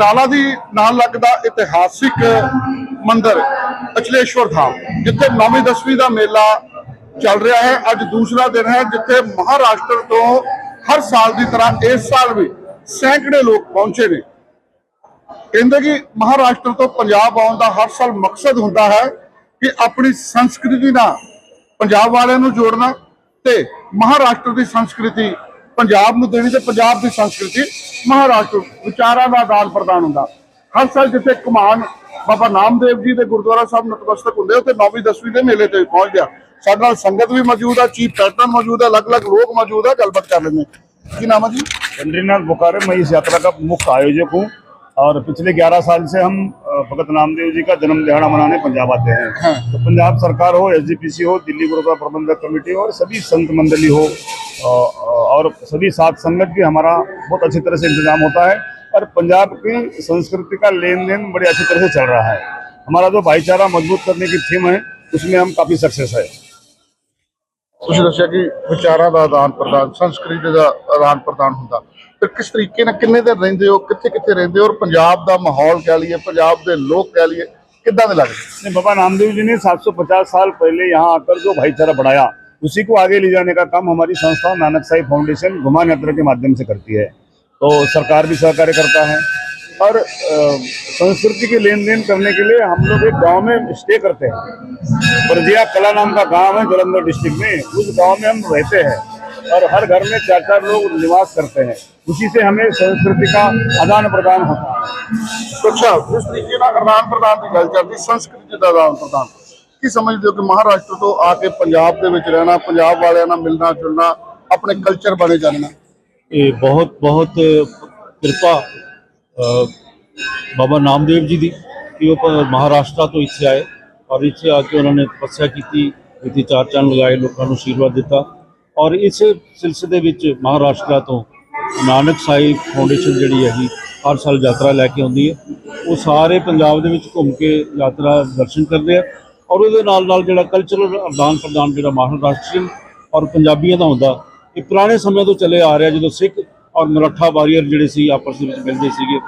ਬਟਾਲਾ ਦੀ ਨਾਲ ਲੱਗਦਾ ਇਤਿਹਾਸਿਕ ਮੰਦਿਰ ਅਚਲੇਸ਼ਵਰ ਧਾਮ, ਜਿੱਥੇ 9ਵੀਂ 10ਵੀਂ ਦਾ ਮੇਲਾ ਚੱਲ ਰਿਹਾ ਹੈ, ਅੱਜ ਦੂਸਰਾ ਦਿਨ ਹੈ, ਜਿੱਥੇ ਮਹਾਰਾਸ਼ਟਰ ਤੋਂ ਹਰ ਸਾਲ ਦੀ ਤਰ੍ਹਾਂ ਇਸ ਸਾਲ ਵੀ ਸੈਂਕੜੇ ਲੋਕ ਪਹੁੰਚੇ ਨੇ। ਕਹਿੰਦੇ ਕਿ ਮਹਾਰਾਸ਼ਟਰ ਤੋਂ ਪੰਜਾਬ ਆਉਣ ਦਾ ਹਰ ਸਾਲ ਮਕਸਦ ਹੁੰਦਾ ਹੈ ਕਿ ਆਪਣੀ ਸੰਸਕ੍ਰਿਤੀ ਨਾਲ ਪੰਜਾਬ ਵਾਲਿਆਂ ਨੂੰ ਜੋੜਨਾ ਤੇ ਮਹਾਰਾਸ਼ਟਰ ਦੀ ਸੰਸਕ੍ਰਿਤੀ ਪੰਜਾਬ ਨੂੰ ਦੇਣੀ ਤੇ ਪੰਜਾਬ ਦੀ ਸੰਸਕ੍ਰਿਤੀ ਮਹਾਰਾਸ਼ਟਰ ਵਿਚਾਰਾਂ ਦਾ ਆਦਾਨ ਪ੍ਰਦਾਨ ਹੁੰਦਾ ਹਰ ਸਾਲ ਜਿੱਥੇ ਕਮਾਨ ਬਾਬਾ ਨਾਮਦੇਵ ਜੀ ਦੇ ਗੁਰਦੁਆਰਾ ਸਾਹਿਬ ਨਤਮਸਤਕ ਹੁੰਦੇ ਉੱਥੇ 9ਵੀਂ 10ਵੀਂ ਦੇ ਮੇਲੇ ਤੇ ਪਹੁੰਚ ਗਿਆ ਸਾਡੇ ਨਾਲ ਸੰਗਤ ਵੀ ਮੌਜੂਦ ਆ ਚੀਫ ਪੈਟਰਨ ਮੌਜੂਦ ਹੈ ਅਲੱਗ-ਅਲੱਗ ਲੋਕ ਮੌਜੂਦ ਆ ਗੱਲਬਾਤ ਕਰ ਲੈਂਦੇ ਹਾਂ। ਕੀ ਨਾਮ ਹੈ ਜੀ पंडरीनाथ बोकारो मैं इस यात्रा का मुख्य आयोजक हूँ और पिछले 11 साल से हम अ, भगत नामदेव जी का जन्म दिहाड़ा मनाने पंजाब आते हैं तो पंजाब सरकार हो एसजीपीसी हो दिल्ली गुरुद्वारा प्रबंधक कमेटी हो और सभी संत मंडली हो अ, अ, और सभी सात संगत भी हमारा बहुत अच्छी तरह से इंतजाम होता है और पंजाब की संस्कृति का लेन देन बड़ी अच्छी तरह से चल रहा है हमारा जो भाईचारा मजबूत करने की थीम है उसमें हम काफ़ी सक्सेस है ਤੁਸੀਂ ਦੱਸਿਆ ਕਿ ਵਿਚਾਰਾਂ ਦਾ ਆਦਾਨ ਪ੍ਰਦਾਨ ਸੰਸਕ੍ਰਿਤੀ ਦਾ ਆਦਾਨ ਪ੍ਰਦਾਨ ਹੁੰਦਾ ਫਿਰ ਕਿਸ ਤਰੀਕੇ ਨਾਲ ਕਿੰਨੇ ਦਿਨ ਰਹਿੰਦੇ ਹੋ ਕਿੱਥੇ ਕਿੱਥੇ ਰਹਿੰਦੇ ਹੋ ਔਰ ਪੰਜਾਬ ਦਾ ਮਾਹੌਲ ਕਹਿ ਲਈਏ ਪੰਜਾਬ ਦੇ ਲੋਕ ਕਹਿ ਲਈਏ ਕਿੱਦਾਂ ਦੇ ਲੱਗਦੇ नहीं, बाबा नामदेव जी ने 750 साल पहले यहाँ आकर जो भाईचारा बढ़ाया उसी को आगे ले जाने का काम हमारी संस्था नानक साई फाउंडेशन घुमान यात्रा के माध्यम से करती है। तो सरकार भी सहकार्य करता है। और संस्कृति के लेन देन करने के लिए हम लोग एक गाँव में स्टे करते हैं। बरजिया कला नाम का गाँव है जलंधर डिस्ट्रिक्ट में। उस गाँव में हम रहते हैं और हर घर में चार चार लोग निवास करते हैं। उसी से हमें संस्कृति का आदान प्रदान होता है। अच्छा आदान प्रदान की गल करती संस्कृति का आदान प्रदान ਕੀ ਸਮਝਦੇ ਹੋ ਕਿ ਮਹਾਰਾਸ਼ਟਰ ਤੋਂ ਆ ਕੇ ਪੰਜਾਬ ਦੇ ਵਿੱਚ ਰਹਿਣਾ, ਪੰਜਾਬ ਵਾਲਿਆਂ ਨਾਲ ਮਿਲਣਾ, ਜੁਲਣਾ, ਆਪਣੇ ਕਲਚਰ ਬਾਰੇ ਜਾਣਨਾ? ਇਹ ਬਹੁਤ ਬਹੁਤ ਕਿਰਪਾ ਬਾਬਾ ਨਾਮਦੇਵ ਜੀ ਦੀ ਕਿ ਉਹ ਮਹਾਰਾਸ਼ਟਰ ਤੋਂ ਇੱਥੇ ਆਏ ਔਰ ਇੱਥੇ ਆ ਕੇ ਉਹਨਾਂ ਨੇ ਤਪੱਸਿਆ ਕੀਤੀ, ਇੱਥੇ ਚਾਰ ਚੰਨ ਲਗਾਏ, ਲੋਕਾਂ ਨੂੰ ਆਸ਼ੀਰਵਾਦ ਦਿੱਤਾ ਔਰ ਇਸ ਸਿਲਸਿਲੇ ਵਿੱਚ ਮਹਾਰਾਸ਼ਟਰ ਤੋਂ ਨਾਨਕ ਸਾਹਿਬ ਫਾਊਂਡੇਸ਼ਨ ਜਿਹੜੀ ਹੈਗੀ ਹਰ ਸਾਲ ਯਾਤਰਾ ਲੈ ਕੇ ਆਉਂਦੀ ਹੈ। ਉਹ ਸਾਰੇ ਪੰਜਾਬ ਦੇ ਵਿੱਚ ਘੁੰਮ ਕੇ ਯਾਤਰਾ ਦਰਸ਼ਨ ਕਰਦੇ ਆ ਔਰ ਉਹਦੇ ਨਾਲ ਨਾਲ ਜਿਹੜਾ ਕਲਚਰਲ ਆਦਾਨ ਪ੍ਰਦਾਨ ਜਿਹੜਾ ਮਹਾਰਾਸ਼ਟਰੀਅਨ ਔਰ ਪੰਜਾਬੀਆਂ ਦਾ ਹੁੰਦਾ ਇਹ ਪੁਰਾਣੇ ਸਮੇਂ ਤੋਂ ਚੱਲੇ ਆ ਰਿਹਾ ਜਦੋਂ ਸਿੱਖ ਔਰ ਮਰਾਠਾ ਵਾਰੀਅਰ ਜਿਹੜੇ ਸੀ ਆਪਸ ਦੇ ਵਿੱਚ ਮਿਲਦੇ ਸੀਗੇ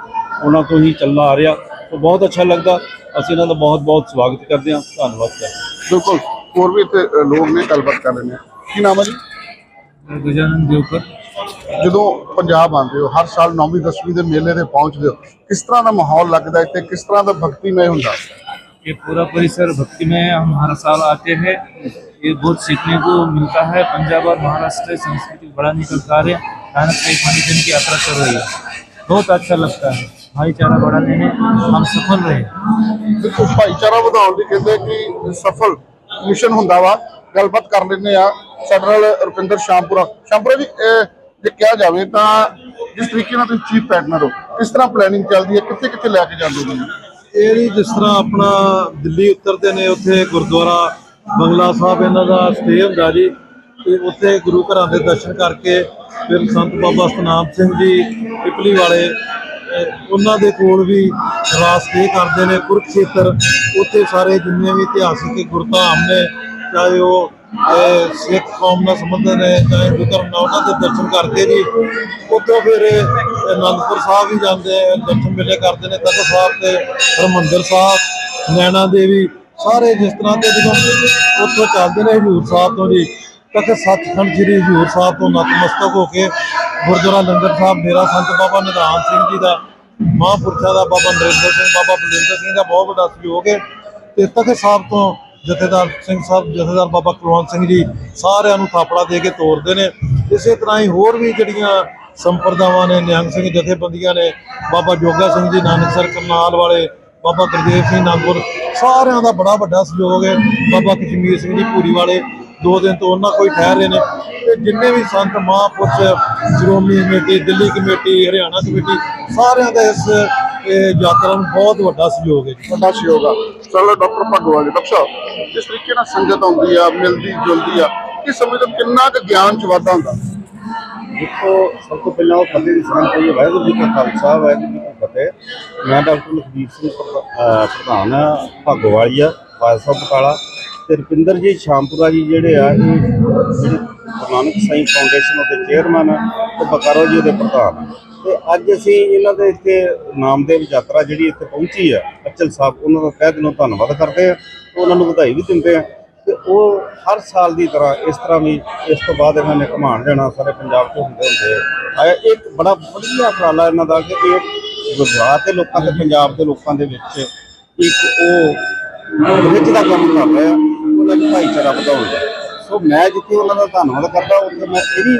ਉਹਨਾਂ ਤੋਂ ਹੀ ਚੱਲਣਾ ਆ ਰਿਹਾ। ਤਾਂ ਬਹੁਤ ਅੱਛਾ ਲੱਗਦਾ। ਅਸੀਂ ਇਹਨਾਂ ਦਾ ਬਹੁਤ ਬਹੁਤ ਸਵਾਗਤ ਕਰਦੇ ਹਾਂ। ਧੰਨਵਾਦ ਕਰਦੇ ਬਿਲਕੁਲ। ਹੋਰ ਵੀ ਤੇ ਲੋਕ ਨੇ ਗੱਲਬਾਤ ਕਰ ਰਹੇ ਨੇ। ਕੀ ਨਾਮ ਹੈ ਜੀ? ਗਜਾਨਨ ਦਿਓਕਰ। ਜਦੋਂ ਪੰਜਾਬ ਆਉਂਦੇ ਹੋ ਹਰ ਸਾਲ 9ਵੀਂ 10ਵੀਂ ਦੇ ਮੇਲੇ ਤੇ ਪਹੁੰਚਦੇ ਹੋ ਕਿਸ ਤਰ੍ਹਾਂ ਦਾ ਮਾਹੌਲ ਲੱਗਦਾ ਇੱਥੇ? ਕਿਸ ਤਰ੍ਹਾਂ ਦਾ ਭਗਤੀਮય ਹੁੰਦਾ? ये पूरा परिसर भक्ति में हम हर साल आते हैं ये बहुत सीखने को मिलता है पंजाब और महाराष्ट्र संस्कृति बढ़ाने का कार्य नानक साई फाउंडेशन की यात्रा कर रही है बहुत अच्छा लगता है भाईचारा बढ़ाने में हम सफल रहे ਦੇਖੋ ਭਾਈਚਾਰਾ ਵਧਾਉਣ ਦੀ ਕਹਿੰਦੇ ਕਿ ਸਫਲ ਮਿਸ਼ਨ ਹੁੰਦਾ ਵਾ ਗੱਲਬਾਤ ਕਰ ਲੈਂਦੇ ਆ ਸਾਡੇ ਨਾਲ ਰੁਪਿੰਦਰ ਸ਼ਾਮਪੁਰਾ ਸ਼ਾਮਪੁਰਾ ਜੀ ਇਹ ਜੇ ਕਿਹਾ ਜਾਵੇ ਤਾਂ ਜਿਸ ਤਰੀਕੇ ਨਾਲ ਤੁਸੀਂ ਚੀਫ ਪੈਟਨਰ ਹੋ ਕਿਸ ਤਰ੍ਹਾਂ ਪਲੈਨਿੰਗ ਚੱਲਦੀ ਹੈ ਕਿੱਥੇ ਕਿੱਥੇ ਲੈ ਕੇ ਜਾਂਦੇ ਹੋ ਇਹ ਨਹੀਂ ਜਿਸ ਤਰ੍ਹਾਂ ਆਪਣਾ ਦਿੱਲੀ ਉਤਰਦੇ ਨੇ, ਉੱਥੇ ਗੁਰਦੁਆਰਾ ਬੰਗਲਾ ਸਾਹਿਬ ਇਹਨਾਂ ਦਾ ਸਟੇ ਹੁੰਦਾ ਜੀ, ਤੇ ਉੱਥੇ ਗੁਰੂ ਘਰਾਂ ਦੇ ਦਰਸ਼ਨ ਕਰਕੇ ਫਿਰ ਸੰਤ ਬਾਬਾ ਸਤਨਾਮ ਸਿੰਘ ਜੀ, ਪਿਪਲੀ ਵਾਲੇ ਉਹਨਾਂ ਦੇ ਕੋਲ ਵੀ ਰਾਤ ਸਟੇ ਕਰਦੇ ਨੇ ਕੁਰਕਸ਼ੇਤਰ ਉੱਥੇ ਸਾਰੇ ਜਿੰਨੇ ਵੀ ਇਤਿਹਾਸਿਕ ਗੁਰਧਾਮ ਨੇ, ਚਾਹੇ ਉਹ ਅਹ ਸਿੱਖ ਕੌਮ ਨਾਲ ਸੰਬੰਧਿਤ ਨੇ, ਚਾਹੇ ਧਰਮ ਨਾਲ ਉਹਨਾਂ ਦੇ ਦਰਸ਼ਨ ਕਰਕੇ ਜੀ ਉੱਥੋਂ ਫਿਰ ਅਨੰਦਪੁਰ ਸਾਹਿਬ ਵੀ ਜਾਂਦੇ ਆ ਦਰਸ਼ਨ ਮੇਲੇ ਕਰਦੇ ਨੇ, ਤਖਤ ਸਾਹਿਬ ਤੇ ਹਰਮੰਦਰ ਸਾਹਿਬ, ਨੈਣਾ ਦੇਵੀ, ਸਾਰੇ ਜਿਸ ਤਰ੍ਹਾਂ ਦੇ ਜਦੋਂ ਉੱਥੋਂ ਚੱਲਦੇ ਨੇ ਹਜੂਰ ਸਾਹਿਬ ਤੋਂ ਜੀ, ਤਖਤ ਸੱਚਖੰਡ ਸ੍ਰੀ ਹਜੂਰ ਸਾਹਿਬ ਤੋਂ ਨਤਮਸਤਕ ਹੋ ਕੇ ਗੁਰਦੁਆਰਾ ਲੰਗਰ ਸਾਹਿਬ ਮੇਰਾ ਸੰਤ ਬਾਬਾ ਨਿਧਾਨ ਸਿੰਘ ਜੀ ਦਾ, ਮਹਾਂਪੁਰਸ਼ਾਂ ਦਾ ਬਾਬਾ ਨਰਿੰਦਰ ਸਿੰਘ, ਬਾਬਾ ਬਲਵਿੰਦਰ ਸਿੰਘ ਦਾ ਬਹੁਤ ਵੱਡਾ ਸਹਿਯੋਗ ਹੈ। ਤੇ ਤਖਤ ਸਾਹਿਬ ਤੋਂ ਜਥੇਦਾਰ ਸਿੰਘ ਸਾਹਿਬ, ਜਥੇਦਾਰ ਬਾਬਾ ਕੁਲਵੰਤ ਸਿੰਘ ਜੀ ਸਾਰਿਆਂ ਨੂੰ ਥਾਪੜਾ ਦੇ ਕੇ ਤੋਰਦੇ ਨੇ। ਇਸੇ ਤਰ੍ਹਾਂ ਹੀ ਹੋਰ ਵੀ ਜਿਹੜੀਆਂ ਸੰਪਰਦਾਵਾਂ ਨੇ, ਨਿਹੰਗ ਸਿੰਘ ਜਥੇਬੰਦੀਆਂ ਨੇ, ਬਾਬਾ ਜੋਗਾ ਸਿੰਘ ਜੀ ਨਾਨਕਸਰ ਕਰਨਾਲ ਵਾਲੇ, ਬਾਬਾ ਗੁਰਦੇਵ ਸਿੰਘ ਨਾਗਪੁਰ ਸਾਰਿਆਂ ਦਾ ਬੜਾ ਵੱਡਾ ਸਹਿਯੋਗ ਹੈ। ਬਾਬਾ ਕਸ਼ਮੀਰ ਸਿੰਘ ਜੀ ਪੂਰੀ ਵਾਲੇ, ਦੋ ਦਿਨ ਤੋਂ ਉਹਨਾਂ ਕੋਈ ਠਹਿਰ ਰਹੇ ਨੇ। ਤੇ ਜਿੰਨੇ ਵੀ ਸੰਤ ਮਹਾਂਪੁਰਸ਼, Shiromani committee, Delhi committee, Haryana committee, ਸਾਰਿਆਂ ਦਾ ਇਸ ਇਹ ਯਾਤਰਾ ਨੂੰ ਬਹੁਤ ਵੱਡਾ ਸਹਿਯੋਗ ਹੈ ਜੀ। ਵੱਡਾ ਸਹਿਯੋਗ ਆ। ਚਲੋ ਡਾਕਟਰ ਭਗਵਾਨ ਜੀ ਡਾਕਟਰ ਸਾਹਿਬ ਜਿਸ ਤਰੀਕੇ ਨਾਲ ਸੰਗਤ ਆਉਂਦੀ ਆ ਮਿਲਦੀ ਜੁਲਦੀ ਆ ਇਸ ਸਮੇਂ ਤੋਂ ਕਿੰਨਾ ਕੁ ਗਿਆਨ ਚ ਵਾਧਾ ਹੁੰਦਾ? ਦੇਖੋ ਸਭ ਤੋਂ ਪਹਿਲਾਂ ਉਹ ਫਤਿਹ ਦੀ ਸ਼ਰਨ ਕਰੀਏ ਵਾਹਿਗੁਰੂ ਜੀ ਕਾ ਖਾਲਸਾ ਵਾਹਿਗੁਰੂ ਜੀ ਕੀ ਫਤਿਹ। ਮੈਂ ਡਾਕਟਰ ਲਖਬੀਰ ਸਿੰਘ ਪ੍ਰਧਾਨ ਭਾਗੋਵਾਲੀਆ ਖਾਲਸਾ ਬਟਾਲਾ। ਤੇ ਰੁਪਿੰਦਰ ਜੀ ਸ਼ਾਮਪੁਰਾ ਜੀ ਜਿਹੜੇ ਆ ਇਹ ਜਿਹੜੇ ਗੁਰੂ ਨਾਨਕ ਸਾਈਂ ਫਾਊਂਡੇਸ਼ਨ ਦੇ ਚੇਅਰਮੈਨ ਆ ਤੇ ਬਕਾਰੋ ਜੀ ਉਹਦੇ ਪ੍ਰਧਾਨ ਆ। ਤੇ ਅੱਜ ਅਸੀਂ ਇਹਨਾਂ ਦੇ ਇੱਥੇ ਨਾਮਦੇਵ ਯਾਤਰਾ ਜਿਹੜੀ ਇੱਥੇ ਪਹੁੰਚੀ ਆ, ਅਚਲ ਸਾਹਿਬ, ਉਹਨਾਂ ਦਾ ਤਹਿ ਦਿਲੋਂ ਧੰਨਵਾਦ ਕਰਦੇ ਆ, ਉਹਨਾਂ ਨੂੰ ਵਧਾਈ ਵੀ ਦਿੰਦੇ ਆ। ਤੇ ਉਹ ਹਰ ਸਾਲ ਦੀ ਤਰ੍ਹਾਂ ਇਸ ਤਰ੍ਹਾਂ ਵੀ ਇਸ ਤੋਂ ਬਾਅਦ ਇਹਨਾਂ ਨੇ ਘਮਾਣ ਜਾਣਾ, ਸਾਰੇ ਪੰਜਾਬ 'ਚ ਹੁੰਦੇ ਹੁੰਦੇ ਆਇਆ ਇੱਕ ਬੜਾ ਵਧੀਆ ਉਪਰਾਲਾ ਇਹਨਾਂ ਦਾ ਕਿ ਇਹ ਗੁਜਰਾਤ ਦੇ ਲੋਕਾਂ ਤੇ ਪੰਜਾਬ ਦੇ ਲੋਕਾਂ ਦੇ ਵਿੱਚ ਇੱਕ ਉਹ ਬ੍ਰਿਜ ਦਾ ਕੰਮ ਕਰ ਰਿਹਾ ਉਹਨਾਂ ਦਾ ਭਾਈਚਾਰਾ ਵਧਾਉਣ ਦਾ। ਸੋ ਮੈਂ ਜਿੱਥੇ ਉਹਨਾਂ ਦਾ ਧੰਨਵਾਦ ਕਰਦਾ, ਉੱਥੇ ਮੈਂ ਇਹ ਵੀ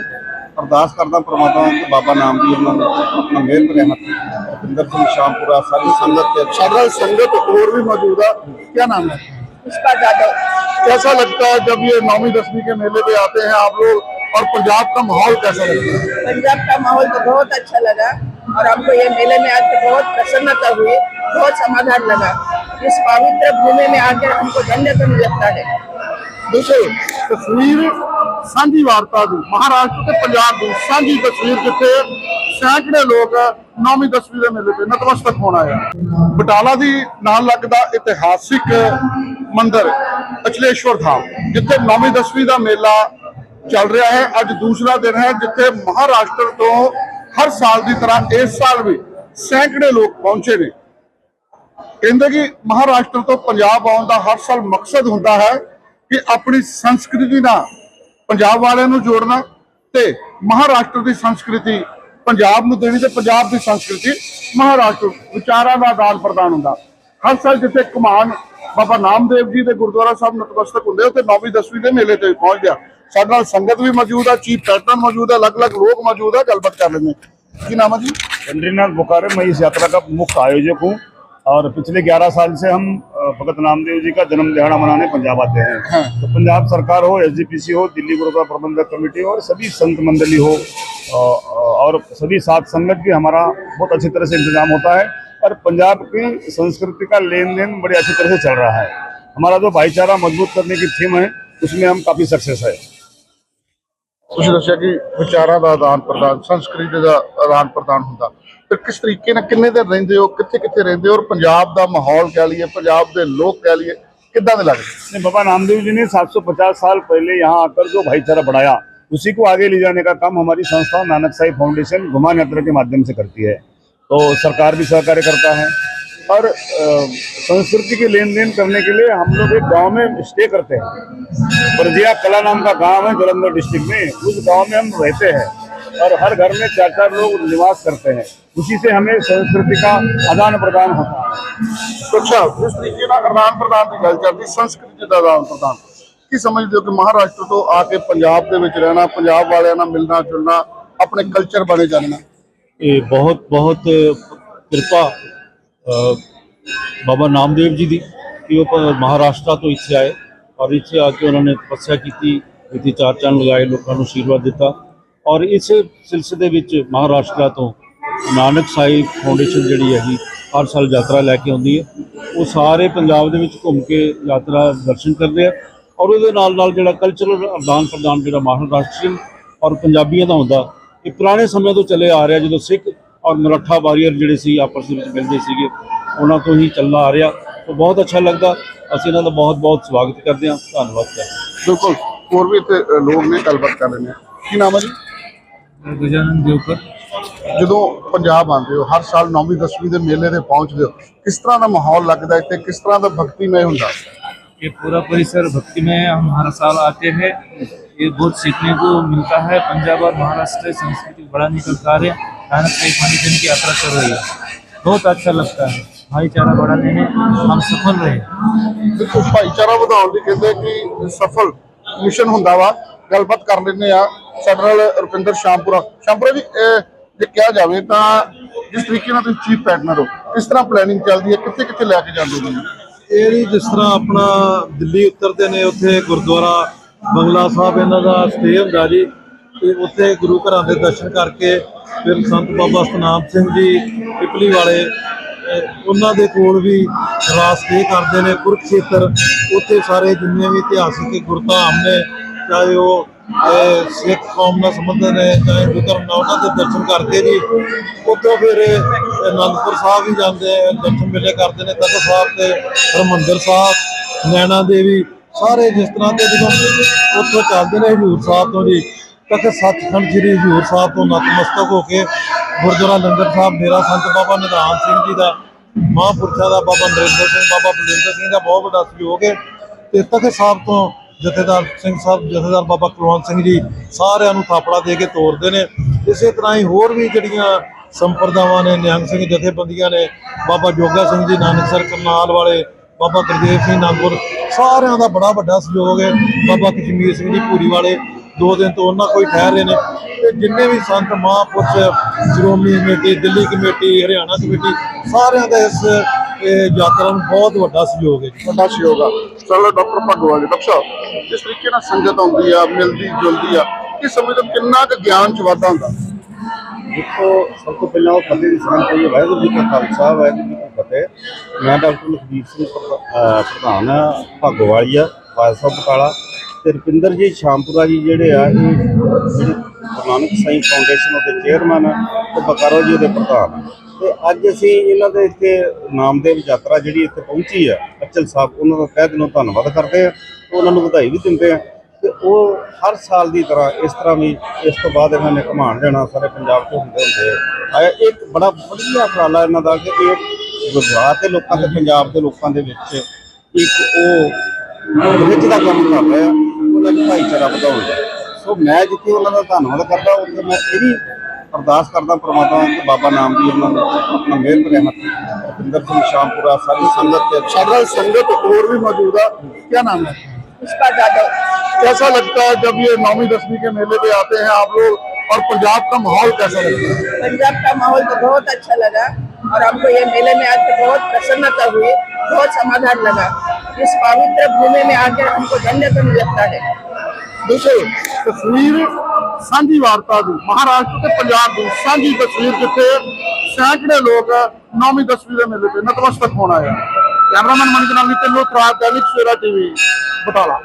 ਅਰਦਾਸ ਕਰਦਾ ਪ੍ਰਮਾਤਮਾ ਕਿ ਬਾਬਾ ਨਾਮ ਦੀ ਉਹਨਾਂ ਨੂੰ ਆਪਣਾ ਮਿਹਰ ਭਰਿਆ ਹੱਥ ਰਵਿੰਦਰ ਸਿੰਘ ਸ਼ਾਮਪੁਰਾ ਸਾਰੀ ਸੰਗਤ ਤੇ ਸਾਡੇ ਨਾਲ संगत और भी मौजूद है क्या नाम है पुष्पा जादव कैसा लगता है जब ये नौवीं दसवीं के मेले पे आते हैं आप लोग और पंजाब का माहौल कैसा लगता है पंजाब का माहौल तो बहुत अच्छा लगा और हमको ये मेले में आके बहुत प्रसन्नता हुई बहुत समाधान लगा इस पवित्र भूमि में आकर हमको धन्यतम लगता है ਬਿਲਕੁਲ ਤਸਵੀਰ ਸਾਂਝੀ ਵਾਰਤਾ ਦੀ, ਮਹਾਰਾਸ਼ਟਰ ਤੇ ਪੰਜਾਬ ਦੀ ਸਾਂਝੀ ਤਸਵੀਰ ਜਿੱਥੇ ਸੈਂਕੜੇ ਲੋਕ ਨੌਵੀਂ ਦਸਵੀਂ ਦੇ ਮੇਲੇ ਤੇ ਨਤਮਸਤਕ ਹੋਣ ਆਏ ਬਟਾਲਾ ਦੀ ਨਾਲ ਲੱਗਦਾ ਇਤਿਹਾਸਿਕ ਮੰਦਿਰ, ਅਚਲੇਸ਼ਵਰ ਧਾਮ, ਜਿੱਥੇ ਨੌਵੀਂ ਦਸਵੀਂ ਦਾ ਮੇਲਾ ਚੱਲ ਰਿਹਾ ਹੈ। ਅੱਜ ਦੂਸਰਾ ਦਿਨ ਹੈ ਜਿੱਥੇ ਮਹਾਰਾਸ਼ਟਰ ਤੋਂ ਹਰ ਸਾਲ ਦੀ ਤਰ੍ਹਾਂ ਇਸ ਸਾਲ ਵੀ ਸੈਂਕੜੇ ਲੋਕ ਪਹੁੰਚੇ ਨੇ। ਕਹਿੰਦੇ ਕਿ ਮਹਾਰਾਸ਼ਟਰ ਤੋਂ ਪੰਜਾਬ ਆਉਣ ਦਾ ਹਰ ਸਾਲ ਮਕਸਦ ਹੁੰਦਾ ਹੈ ਕਿ ਆਪਣੀ ਸੰਸਕ੍ਰਿਤੀ ਨਾਲ ਪੰਜਾਬ ਵਾਲਿਆਂ ਨੂੰ ਜੋੜਨਾ ਤੇ ਮਹਾਰਾਸ਼ਟਰ ਦੀ ਸੰਸਕ੍ਰਿਤੀ ਪੰਜਾਬ ਨੂੰ ਦੇਣੀ ਤੇ ਪੰਜਾਬ ਦੀ ਸੰਸਕ੍ਰਿਤੀ ਮਹਾਰਾਸ਼ਟਰ ਵਿਚਾਰਾਂ ਦਾ ਆਦਾਨ ਪ੍ਰਦਾਨ ਹੁੰਦਾ। ਹਰ ਸਾਲ ਜਿੱਥੇ ਕਮਾਨ ਬਾਬਾ ਨਾਮਦੇਵ ਜੀ ਦੇ ਗੁਰਦੁਆਰਾ ਸਾਹਿਬ ਨਤਮਸਤਕ ਹੁੰਦੇ ਉੱਥੇ 9ਵੀਂ 10ਵੀਂ ਦੇ ਮੇਲੇ ਤੇ ਪਹੁੰਚ ਗਿਆ। ਸਾਡੇ ਨਾਲ ਸੰਗਤ ਵੀ ਮੌਜੂਦ ਆ, ਚੀਫ ਪੈਟਰਨ ਮੌਜੂਦ ਆ, ਅਲੱਗ-ਅਲੱਗ ਲੋਕ ਮੌਜੂਦ ਆ, ਗੱਲਬਾਤ ਕਰ ਲੈਂਦੇ ਕੀ ਨਾਮ ਹੈ ਜੀ? ਚੰਦਰੀਨਾਥ ਬੁਕਾਰੇ ਮੈਂ ਇਸ ਯਾਤਰਾ ਦਾ ਮੁੱਖ ਆਯੋਜਕ ਹੂੰ। और पिछले 11 साल से हम अ, भगत नामदेव जी का जन्म दिहाड़ा मनाने पंजाब आते हैं तो पंजाब सरकार हो एसजीपीसी हो दिल्ली गुरुद्वारा प्रबंधक कमेटी हो और सभी संत मंडली हो अ, अ, और सभी साथ संगत भी हमारा बहुत अच्छी तरह से इंतजाम होता है और पंजाब की संस्कृति का लेन देन बड़ी अच्छी तरह से चल रहा है हमारा जो भाईचारा मजबूत करने की थीम है उसमें हम काफी सक्सेस है ਤੁਸੀਂ ਦੱਸਿਆ ਕਿ ਵਿਚਾਰਾਂ ਦਾ ਆਦਾਨ ਪ੍ਰਦਾਨ ਸੰਸਕ੍ਰਿਤੀ ਦਾ ਆਦਾਨ ਪ੍ਰਦਾਨ ਹੁੰਦਾ ਫਿਰ ਕਿਸ ਤਰੀਕੇ ਨਾਲ ਕਿੰਨੇ ਦਿਨ ਰਹਿੰਦੇ ਹੋ ਕਿੱਥੇ ਕਿੱਥੇ ਰਹਿੰਦੇ ਹੋ ਔਰ ਪੰਜਾਬ ਦਾ ਮਾਹੌਲ ਕਹਿ ਲਈਏ ਪੰਜਾਬ ਦੇ ਲੋਕ ਕਹਿ ਲਈਏ ਕਿੱਦਾਂ ਦੇ ਲੱਗਦੇ नहीं, बाबा नामदेव जी ने 750 साल पहले यहाँ आकर जो भाईचारा बढ़ाया उसी को आगे ले जाने का काम हमारी संस्था नानक साई फाउंडेशन गुमान यात्रा के माध्यम से करती है तो सरकार भी सहकार्य करता है और अ, संस्कृति के लेन देन करने के लिए हम लोग एक गांव में स्टे करते हैं बरजिया कला नाम का गांव है जलंधर डिस्ट्रिक्ट में उस गांव में हम रहते हैं और हर घर में चार चार लोग निवास करते हैं उसी से हमें संस्कृति का आदान प्रदान होता है ਹੋ ਅੱਛਾ ਜਿਸ ਤਰੀਕੇ ਨਾਲ ਆਦਾਨ ਪ੍ਰਦਾਨ ਦੀ ਗੱਲ ਚੱਲਦੀ ਸੰਸਕ੍ਰਿਤੀ ਦਾ ਆਦਾਨ ਪ੍ਰਦਾਨ ਕੀ ਸਮਝਦੇ ਹੋ ਕਿ ਮਹਾਰਾਸ਼ਟਰ ਤੋਂ ਆ ਕੇ ਪੰਜਾਬ ਦੇ ਵਿੱਚ ਰਹਿਣਾ ਪੰਜਾਬ ਵਾਲਿਆਂ ਨਾਲ ਮਿਲਣਾ ਜੁਲਣਾ ਆਪਣੇ ਕਲਚਰ ਬਾਰੇ ਜਾਣਨਾ ਇਹ ਬਹੁਤ ਬਹੁਤ ਕਿਰਪਾ ਅ, ਬਾਬਾ ਨਾਮਦੇਵ ਜੀ ਦੀ ਕਿ ਉਹ ਪ- ਮਹਾਰਾਸ਼ਟਰ ਤੋਂ ਇੱਥੇ ਆਏ ਔਰ ਇੱਥੇ ਆ ਕੇ ਉਹਨਾਂ ਨੇ ਤਪੱਸਿਆ ਕੀਤੀ ਇੱਥੇ ਚਾਰ ਚੰਨ ਲਗਾਏ ਲੋਕਾਂ ਨੂੰ ਆਸ਼ੀਰਵਾਦ ਦਿੱਤਾ ਔਰ ਇਸ ਸਿਲਸਿਲੇ ਵਿੱਚ ਮਹਾਰਾਸ਼ਟਰ ਤੋਂ ਨਾਨਕ ਸਾਹਿਬ ਫਾਊਂਡੇਸ਼ਨ ਜਿਹੜੀ ਹੈਗੀ ਹਰ ਸਾਲ ਯਾਤਰਾ ਲੈ ਕੇ ਆਉਂਦੀ ਹੈ। ਉਹ ਸਾਰੇ ਪੰਜਾਬ ਦੇ ਵਿੱਚ ਘੁੰਮ ਕੇ ਯਾਤਰਾ ਦਰਸ਼ਨ ਕਰਦੇ ਆ ਔਰ ਉਹਦੇ ਨਾਲ ਨਾਲ ਜਿਹੜਾ ਕਲਚਰਲ ਆਦਾਨ ਪ੍ਰਦਾਨ ਜਿਹੜਾ ਮਹਾਰਾਸ਼ਟਰੀਅਨ ਔਰ ਪੰਜਾਬੀਆਂ ਦਾ ਹੁੰਦਾ ਇਹ ਪੁਰਾਣੇ ਸਮੇਂ ਤੋਂ ਚੱਲੇ ਆ ਰਿਹਾ ਜਦੋਂ ਸਿੱਖ ਔਰ ਮਰਾਠਾ ਵਾਰੀਅਰ ਜਿਹੜੇ ਸੀ ਆਪਸ ਵਿੱਚ ਮਿਲਦੇ ਸੀਗੇ, ਉਹਨਾਂ ਤੋਂ ਹੀ ਚੱਲਣਾ ਆ ਰਿਹਾ। ਤਾਂ ਬਹੁਤ ਅੱਛਾ ਲੱਗਦਾ। ਅਸੀਂ ਇਹਨਾਂ ਦਾ ਬਹੁਤ ਬਹੁਤ ਸਵਾਗਤ ਕਰਦੇ ਹਾਂ। ਧੰਨਵਾਦ ਕਰਦੇ ਬਿਲਕੁਲ। ਹੋਰ ਵੀ ਇੱਥੇ ਲੋਕ ਨੇ, ਗੱਲਬਾਤ ਕਰ ਰਹੇ ਨੇ ਕੀ ਨਾਮ ਹੈ ਜੀ? ਗਜਾਨਨ ਦਿਓਕਰ ਜਦੋਂ ਪੰਜਾਬ ਆਉਂਦੇ ਹੋ ਹਰ ਸਾਲ 9ਵੀਂ 10ਵੀਂ ਦੇ ਮੇਲੇ ਤੇ ਪਹੁੰਚਦੇ ਹੋ ਕਿਸ ਤਰ੍ਹਾਂ ਦਾ ਮਾਹੌਲ ਲੱਗਦਾ ਹੈ ਤੇ ਕਿਸ ਤਰ੍ਹਾਂ ਦਾ ਭਗਤੀਮय ਹੁੰਦਾ? ये पूरा परिसर भक्ति में हम हर साल आते हैं ये बहुत सीखने को मिलता है पंजाब और महाराष्ट्र संस्कृति बढ़ाने का कार्य अचानक से फाउंडेशन की यात्रा कर रही है बहुत अच्छा लगता है ਭਾਈਚਾਰਾ बढ़ाने में हम सफल रहे ਦੇਖੋ ਭਾਈਚਾਰਾ ਵਧਾਉਣ ਲਈ ਕਹਿੰਦੇ ਕਿ ਸਫਲ ਮਿਸ਼ਨ ਹੁੰਦਾ ਵਾ। ਗੱਲਬਾਤ ਕਰ ਲੈਂਦੇ ਆ ਸਾਡੇ ਨਾਲ ਰੁਪਿੰਦਰ ਸ਼ਾਮਪੁਰਾ। ਸ਼ਾਮਪੁਰਾ ਜੀ ਜੇ ਕਿਹਾ ਜਾਵੇ ਤਾਂ ਜਿਸ ਤਰੀਕੇ ਨਾਲ ਤੁਸੀਂ ਚੀਫ ਪੈਟਨਰ ਹੋ, ਕਿਸ ਤਰ੍ਹਾਂ ਪਲੈਨਿੰਗ ਚੱਲਦੀ ਹੈ, ਕਿੱਥੇ ਕਿੱਥੇ ਲੈ ਕੇ ਜਾਂਦੇ ਹੋ ਮੈਨੂੰ ਇਹ ਜੀ ਜਿਸ ਤਰ੍ਹਾਂ ਆਪਣਾ ਦਿੱਲੀ ਉਤਰਦੇ ਨੇ, ਉੱਥੇ ਗੁਰਦੁਆਰਾ ਬੰਗਲਾ ਸਾਹਿਬ, ਇਹਨਾਂ ਦਾ ਸਟੇ ਹੁੰਦਾ ਜੀ। ਤੇ ਉੱਥੇ ਗੁਰੂ ਘਰਾਂ ਦੇ ਦਰਸ਼ਨ ਕਰਕੇ ਫਿਰ ਸੰਤ ਬਾਬਾ ਸਤਨਾਮ ਸਿੰਘ ਜੀ, ਪਿਪਲੀ ਵਾਲੇ ਉਹਨਾਂ ਦੇ ਕੋਲ ਵੀ ਰਾਤ ਸਟੇ ਕਰਦੇ ਨੇ। ਕੁਰਕਸ਼ੇਤਰ ਉੱਥੇ ਸਾਰੇ ਜਿੰਨੇ ਵੀ ਇਤਿਹਾਸਿਕ ਗੁਰਧਾਮ ਨੇ, ਚਾਹੇ ਉਹ ਅਹ ਸਿੱਖ ਕੌਮ ਨਾਲ ਸੰਬੰਧਿਤ ਨੇ, ਚਾਹੇ ਹਿੰਦੂ ਧਰਮ ਨਾਲ ਉਹਨਾਂ ਦੇ ਦਰਸ਼ਨ ਕਰਕੇ ਜੀ ਉੱਥੋਂ ਫਿਰ ਅਨੰਦਪੁਰ ਸਾਹਿਬ ਵੀ ਜਾਂਦੇ ਆ, ਦਰਸ਼ਨ ਮੇਲੇ ਕਰਦੇ ਨੇ, ਤਖਤ ਸਾਹਿਬ ਤੇ ਹਰਮੰਦਰ ਸਾਹਿਬ, ਨੈਣਾ ਦੇਵੀ, ਸਾਰੇ ਜਿਸ ਤਰ੍ਹਾਂ ਦੇ ਜਦੋਂ ਉੱਥੋਂ ਚੱਲਦੇ ਨੇ ਹਜੂਰ ਸਾਹਿਬ ਤੋਂ ਜੀ, ਤਖਤ ਸੱਚਖੰਡ ਸ੍ਰੀ ਹਜ਼ੂਰ ਸਾਹਿਬ ਤੋਂ ਨਤਮਸਤਕ ਹੋ ਕੇ ਗੁਰਦੁਆਰਾ ਲੰਗਰ ਸਾਹਿਬ ਡੇਰਾ ਸੰਤ ਬਾਬਾ ਨਿਧਾਨ ਸਿੰਘ ਜੀ ਦਾ, ਮਹਾਂਪੁਰਸ਼ਾਂ ਦਾ ਬਾਬਾ ਨਰਿੰਦਰ ਸਿੰਘ, ਬਾਬਾ ਬਲਵਿੰਦਰ ਸਿੰਘ ਦਾ ਬਹੁਤ ਵੱਡਾ ਸਹਿਯੋਗ ਹੈ। ਤੇ ਤਖਤ ਸਾਹਿਬ ਤੋਂ ਜਥੇਦਾਰ ਸਿੰਘ ਸਾਹਿਬ, ਜਥੇਦਾਰ ਬਾਬਾ ਕੁਲਵੰਤ ਸਿੰਘ ਜੀ ਸਾਰਿਆਂ ਨੂੰ ਥਾਪੜਾ ਦੇ ਕੇ ਤੋਰਦੇ ਨੇ। ਇਸੇ ਤਰ੍ਹਾਂ ਹੀ ਹੋਰ ਵੀ ਜਿਹੜੀਆਂ ਸੰਪਰਦਾਵਾਂ ਨੇ, ਨਿਹੰਗ ਸਿੰਘ ਜਥੇਬੰਦੀਆਂ ਨੇ, ਬਾਬਾ ਜੋਗਾ ਸਿੰਘ ਜੀ ਨਾਨਕਸਰ ਕਰਨਾਲ ਵਾਲੇ, ਬਾਬਾ ਗੁਰਦੇਵ ਸਿੰਘ ਨਾਗਪੁਰ ਸਾਰਿਆਂ ਦਾ ਬੜਾ ਵੱਡਾ ਸਹਿਯੋਗ ਹੈ। ਬਾਬਾ ਕਸ਼ਮੀਰ ਸਿੰਘ ਜੀ ਪੂਰੀ ਵਾਲੇ, ਦੋ ਦਿਨ ਤੋਂ ਉਹਨਾਂ ਕੋਈ ਠਹਿਰ ਰਹੇ ਨੇ। ਤੇ ਜਿੰਨੇ ਵੀ ਸੰਤ ਮਹਾਂਪੁਰਸ਼, Shiromani committee, Delhi committee, Haryana committee, ਸਾਰਿਆਂ ਦਾ ਇਸ ਇਹ ਯਾਤਰਾ ਨੂੰ ਬਹੁਤ ਵੱਡਾ ਸਹਿਯੋਗ ਹੈ ਜੀ। ਵੱਡਾ ਸਹਿਯੋਗ ਆ। ਚਲੋ ਡਾਕਟਰ ਭਗਵਾਨ ਜੀ ਡਾਕਟਰ ਸਾਹਿਬ ਜਿਸ ਤਰੀਕੇ ਨਾਲ ਸੰਗਤ ਆਉਂਦੀ ਆ ਮਿਲਦੀ ਜੁਲਦੀ ਆ ਇਸ ਸਮੇਂ ਤੋਂ ਕਿੰਨਾ ਕੁ ਗਿਆਨ ਚ ਵਾਧਾ ਹੁੰਦਾ? ਦੇਖੋ ਸਭ ਤੋਂ ਪਹਿਲਾਂ ਉਹ ਫਤਿਹ ਦੀ ਸਲਾਮ ਕਰੀਏ ਵਾਹਿਗੁਰੂ ਜੀ ਕਾ ਖਾਲਸਾ ਵਾਹਿਗੁਰੂ ਜੀ ਕੀ ਫਤਿਹ। ਮੈਂ ਡਾਕਟਰ ਲਖਬੀਰ ਸਿੰਘ ਪ੍ਰਧਾਨ ਭਾਗੋਵਾਲੀਆ ਸਾਹਿਬ ਬਟਾਲਾ। ਤੇ ਰੁਪਿੰਦਰ ਜੀ ਸ਼ਾਮਪੁਰਾ ਜੀ ਜਿਹੜੇ ਆ ਇਹ ਜਿਹੜੇ ਗੁਰੂ ਨਾਨਕ ਸਾਈਂ ਫਾਊਂਡੇਸ਼ਨ ਦੇ ਚੇਅਰਮੈਨ ਆ ਤੇ ਬਕਾਰੋ ਜੀ ਉਹਦੇ ਪ੍ਰਧਾਨ ਆ। ਤੇ ਅੱਜ ਅਸੀਂ ਇਹਨਾਂ ਦੇ ਇੱਥੇ ਨਾਮਦੇਵ ਯਾਤਰਾ ਜਿਹੜੀ ਇੱਥੇ ਪਹੁੰਚੀ ਆ, ਅਚਲ ਸਾਹਿਬ, ਉਹਨਾਂ ਦਾ ਤਹਿ ਦਿਲੋਂ ਧੰਨਵਾਦ ਕਰਦੇ ਆ ਉਹਨਾਂ ਨੂੰ ਵਧਾਈ ਵੀ ਦਿੰਦੇ ਆ। ਤੇ ਉਹ ਹਰ ਸਾਲ ਦੀ ਤਰ੍ਹਾਂ ਇਸ ਤਰ੍ਹਾਂ ਵੀ ਇਸ ਤੋਂ ਬਾਅਦ ਇਹਨਾਂ ਨੇ ਘਮਾਣ ਜਾਣਾ, ਸਾਰੇ ਪੰਜਾਬ ਤੋਂ ਹੁੰਦੇ ਹੁੰਦੇ ਆਇਆ ਇੱਕ ਬੜਾ ਵਧੀਆ ਉਪਰਾਲਾ ਇਹਨਾਂ ਦਾ ਕਿ ਇਹ ਗੁਜਰਾਤ ਦੇ ਲੋਕਾਂ ਤੇ, ਪੰਜਾਬ ਦੇ ਲੋਕਾਂ ਦੇ ਵਿੱਚ ਇੱਕ ਉਹ ਵਿੱਚ ਦਾ ਕੰਮ ਕਰ ਰਿਹਾ ਉਹਨਾਂ ਦਾ ਭਾਈਚਾਰਾ ਵਧਾਉਣ ਦਾ। ਸੋ ਮੈਂ ਜਿੱਥੇ ਉਹਨਾਂ ਦਾ ਧੰਨਵਾਦ ਕਰਦਾ, ਉੱਥੇ ਮੈਂ ਇਹ ਵੀ ਅਰਦਾਸ ਕਰਦਾ ਪ੍ਰਮਾਤਮਾ ਕਿ ਬਾਬਾ ਨਾਮ ਦੀ ਉਹਨਾਂ ਨੂੰ ਆਪਣਾ ਮਿਹਰ ਭਰਿਆ ਹੱਥ ਰਵਿੰਦਰ ਸਿੰਘ ਸ਼ਾਮਪੁਰਾ ਸਾਰੀ ਸੰਗਤ ਤੇ ਸਾਡੇ ਨਾਲ ਸੰਗਤ और भी मौजूद है क्या नाम है पुष्पा जाधव कैसा लगता है जब ये नौवीं दसवीं के मेले पे आते हैं आप लोग और पंजाब का माहौल कैसा लगता है पंजाब का माहौल तो बहुत अच्छा लगा और हमको ये मेले में आकर बहुत प्रसन्नता हुई बहुत समाधान लगा इस पवित्र भूमि में आकर हमको धन्यता लगता है ਬਿਲਕੁਲ ਤਸਵੀਰ ਸਾਂਝੀ ਵਾਰਤਾ ਦੀ, ਮਹਾਰਾਸ਼ਟਰ ਤੇ ਪੰਜਾਬ ਦੀ ਸਾਂਝੀ ਤਸਵੀਰ ਜਿੱਥੇ ਸੈਂਕੜੇ ਲੋਕ ਨੌਵੀਂ ਦਸਵੀਂ ਦੇ ਮੇਲੇ ਤੇ ਨਤਮਸਤਕ ਹੋਣ ਆਏ ਕੈਮਰਾਮੈਨ ਮਨਿਕ ਨਾਲ ਨਿਤਿਨ ਲੋਤਰਾ ਦੈਨਿਕ ਸਵੇਰਾ ਟੀਵੀ, ਬਟਾਲਾ।